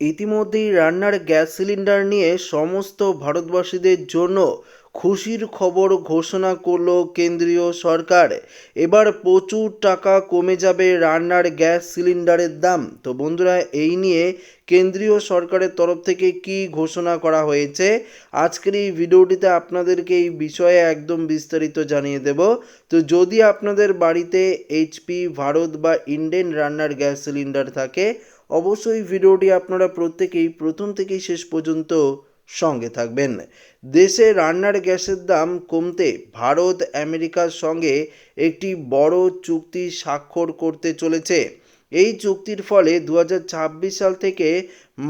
ইতিমধ্যেই রান্নার gas cylinder নিয়ে সমস্ত ভারতবাসীদের জন্য খুশির খবর ঘোষণা করল কেন্দ্রীয় সরকার। এবার প্রচুর টাকা কমে যাবে রান্নার গ্যাস সিলিন্ডারের দাম। তো বন্ধুরা, এই নিয়ে কেন্দ্রীয় সরকারের তরফ থেকে কি ঘোষণা করা হয়েছে, আজকের এই ভিডিওটিতে আপনাদেরকে এই বিষয়ে একদম বিস্তারিত জানিয়ে দেব। তো যদি আপনাদের বাড়িতে এইচপি ভারত বা ইন্ডেন রান্নার গ্যাস সিলিন্ডার থাকে, অবশ্যই ভিডিওটি আপনারা প্রত্যেকেই, প্রথম থেকেই শেষ পর্যন্ত সঙ্গে থাকবেন। দেশে রান্নার গ্যাসের দাম কমতে ভারত আমেরিকার সঙ্গে একটি বড় চুক্তি স্বাক্ষর করতে চলেছে। এই চুক্তির ফলে দু হাজার ছাব্বিশ সাল থেকে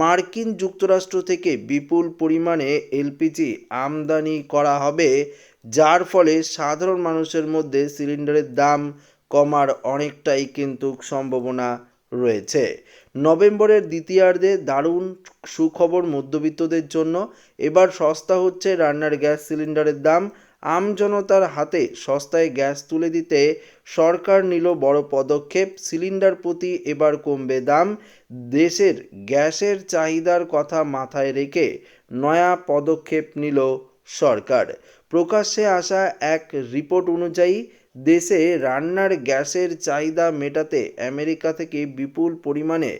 মার্কিন যুক্তরাষ্ট্র থেকে বিপুল পরিমাণে এলপিজি আমদানি করা হবে, যার ফলে সাধারণ মানুষের মধ্যে সিলিন্ডারের দাম কমার অনেকটাই কিন্তু সম্ভাবনা রয়েছে। নভেম্বরের দ্বিতীয়ার্ধে দারুণ সুখবর মধ্যবিত্তদের জন্য। এবার সস্তা হচ্ছে রান্নার গ্যাস সিলিন্ডারের দাম। আমজনতার হাতে সস্তায় গ্যাস তুলে দিতে সরকার নিল বড় পদক্ষেপ। সিলিন্ডার প্রতি এবার কমবে দাম। দেশের গ্যাসের চাহিদার কথা মাথায় রেখে নয়া পদক্ষেপ নিল সরকার। প্রকাশ্যে আসা এক রিপোর্ট অনুযায়ী দেশে রান্নার গ্যাসের চাহিদা মেটাতে আমেরিকা থেকে বিপুল পরিমাণে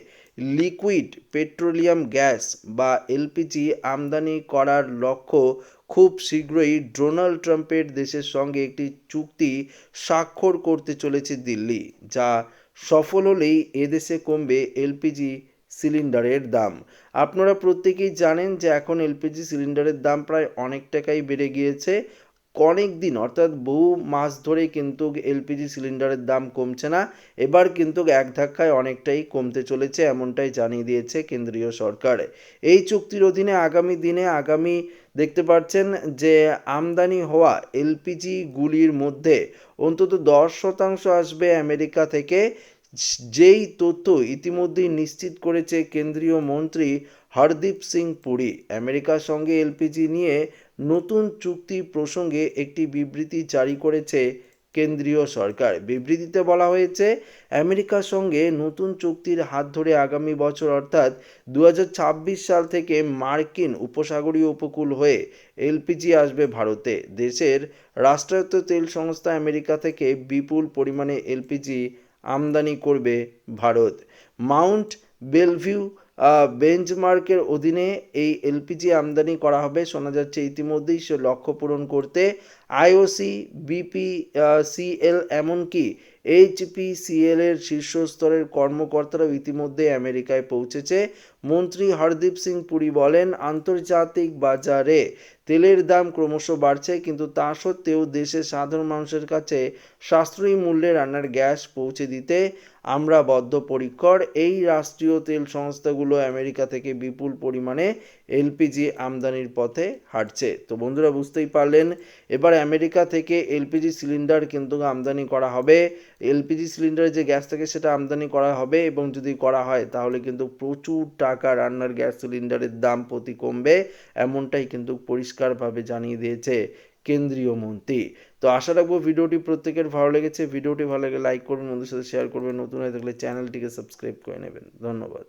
লিকুইড পেট্রোলিয়াম গ্যাস বা এলপিজি আমদানি করার লক্ষ্য খুব শীঘ্রই ডোনাল্ড ট্রাম্পের দেশের সঙ্গে একটি চুক্তি স্বাক্ষর করতে চলেছে দিল্লি, যা সফল হলেই এদেশে কমবে এলপিজি সিলিন্ডারের দাম। আপনারা প্রত্যেকেই জানেন যে এখন এলপিজি সিলিন্ডারের দাম প্রায় অনেক টাকাই বেড়ে গিয়েছে। অনেক দিন, অর্থাৎ বহু মাস ধরে কিন্তু এলপিজি সিলিন্ডারের দাম কমছে না। এবার কিন্তু এক ধাক্কায় অনেকটাই কমতে চলেছে, এমনটাই জানিয়ে দিয়েছে কেন্দ্রীয় সরকার। এই চুক্তির অধীনে আগামী দিনে আগামী দেখতে পাচ্ছেন যে, আমদানি হওয়া এলপিজিগুলির মধ্যে অন্তত দশ শতাংশ আসবে আমেরিকা থেকে। যেই তথ্য ইতিমধ্যেই নিশ্চিত করেছে কেন্দ্রীয় মন্ত্রী হরদীপ সিং পুরী, আমেরিকার সঙ্গে এলপিজি নিয়ে নতুন চুক্তি প্রসঙ্গে একটি বিবৃতি জারি করেছে কেন্দ্রীয় সরকার। বিবৃতিতে বলা হয়েছে, আমেরিকার সঙ্গে নতুন চুক্তির হাত ধরে আগামী বছর অর্থাৎ দু হাজার ছাব্বিশ সাল থেকে মার্কিন উপসাগরীয় উপকূল হয়ে এলপিজি আসবে ভারতে। দেশের রাষ্ট্রায়ত্ত তেল সংস্থা আমেরিকা থেকে বিপুল পরিমাণে এলপিজি আমদানি করবে ভারত। মাউন্ট বেলভিউ বেঞ্চমার্কের অধীনে এই এলপিজি আমদানি করা হবে। শোনা যাচ্ছে ইতিমধ্যেই সে লক্ষ্য পূরণ করতে। আইওসি বিপি সিএল এমনকি এইচপিসিএল এর শীর্ষস্তরের কর্মকর্তারাও ইতিমধ্যে আমেরিকায় পৌঁছেছে। মন্ত্রী হরদীপ সিং পুরী বলেন, আন্তর্জাতিক বাজারে তেলের দাম ক্রমশ বাড়ছে, কিন্তু তা সত্ত্বেও দেশের সাধারণ মানুষের কাছে সাশ্রয়ী মূল্যে রান্নার গ্যাস পৌঁছে দিতে আমরা বদ্ধপরিকর এই রাষ্ট্রীয় তেল সংস্থাগুলো আমেরিকা থেকে বিপুল পরিমাণে এলপিজি আমদানির পথে হাঁটছে। তো বন্ধুরা, বুঝতেই পারলেন, এবার আমেরিকা থেকে এলপিজি সিলিন্ডার কিন্তু আমদানি করা হবে। এলপিজি সিলিন্ডারের যে গ্যাস থাকে, সেটা আমদানি করা হবে এবং যদি করা হয়, তাহলে কিন্তু প্রচুর টাকা রান্নার গ্যাস সিলিন্ডারের দাম প্রতি কমবে, এমনটাই কিন্তু পরিষ্কারভাবে জানিয়ে দিয়েছে কেন্দ্রীয় মন্ত্রী। তো আশা রাখব ভিডিওটি প্রত্যেকের ভালো লেগেছে। ভিডিওটি ভালো লাগে লাইক করবেন বন্ধুর সাথে শেয়ার করবেন। নতুন হয়ে থাকলে চ্যানেলটিকে সাবস্ক্রাইব করে নেবেন। ধন্যবাদ।